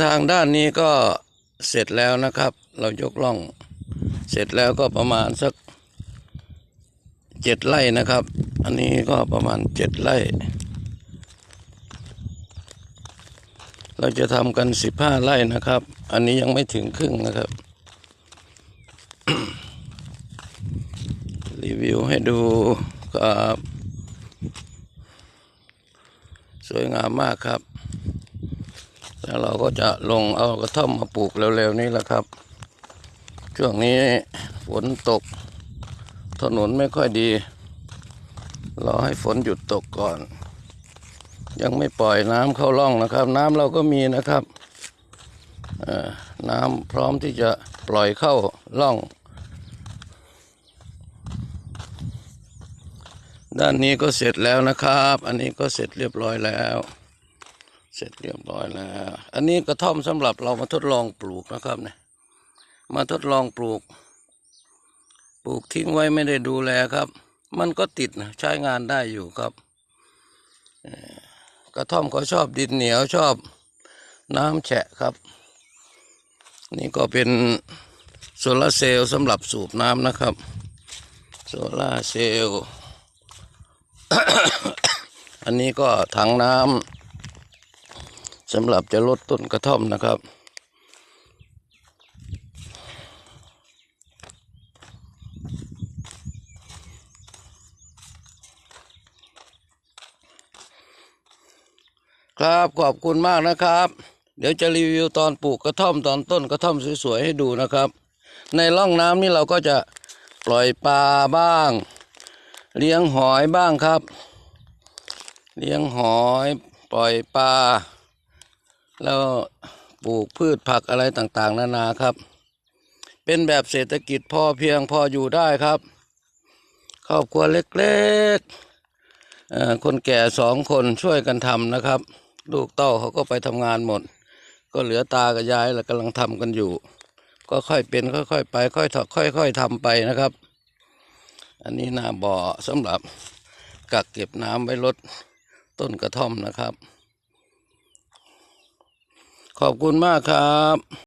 ทางด้านนี้ก็เสร็จแล้วนะครับ เรายกล่อง เสร็จแล้วก็ประมาณสักเจ็ดไร่นะครับ อันนี้ก็ประมาณเจ็ดไร่ เราจะทำกันสิบห้าไร่นะครับ อันนี้ยังไม่ถึงครึ่งนะครับ รีวิวให้ดูครับ สวยงามมากครับ แล้วเราก็จะลงเอากระท่อมมาปลูกเร็วๆนี้แหละครับ ช่วงนี้ฝนตก ถนนไม่ค่อยดีรอให้ฝนหยุดตกก่อน ยังไม่ปล่อยน้ำเข้าร่องนะครับ น้ำเราก็มีนะครับน้ำพร้อมที่จะปล่อยเข้าร่อง ด้านนี้ก็เสร็จแล้วนะครับ อันนี้ก็เสร็จเรียบร้อยแล้ว เสร็จเรียบร้อยแล้ว อันนี้กระท่อมสำหรับเรามาทดลองปลูกนะครับเนี่ย มาทดลองปลูก ปลูกทิ้งไว้ไม่ได้ดูแลครับ มันก็ติดนะใช้งานได้อยู่ครับ กระท่อมเขาชอบดินเหนียวชอบน้ำแฉะครับ นี่ก็เป็นโซลาร์เซลล์สำหรับสูบน้ำนะครับ โซลาร์เซลล์ อันนี้ก็ถังน้ำ สำหรับจะลดต้นกระท่อมนะครับ ครับขอบคุณมากนะครับ เดี๋ยวจะรีวิวตอนปลูกกระท่อมตอนต้นกระท่อมสวยๆให้ดูนะครับ ในร่องน้ำนี่เราก็จะปล่อยปลาบ้าง เลี้ยงหอยบ้างครับ เลี้ยงหอยปล่อยปลา แล้วปลูกพืชผักอะไรต่างๆ นานาครับ เป็นแบบเศรษฐกิจพอเพียงพออยู่ได้ครับครอบครัวเล็กๆคนแก่สองคนช่วยกันทำนะครับ ลูกเต้าเขาก็ไปทำงานหมด ก็เหลือตากับยายแล้วกำลังทำกันอยู่ ก็ค่อยเป็นค่อยๆไป ค่อยๆค่อยๆทำไปนะครับ อันนี้หน้าบ่อสำหรับกักเก็บน้ำไว้ลดต้นกระท่อมนะครับ ขอบคุณมากครับ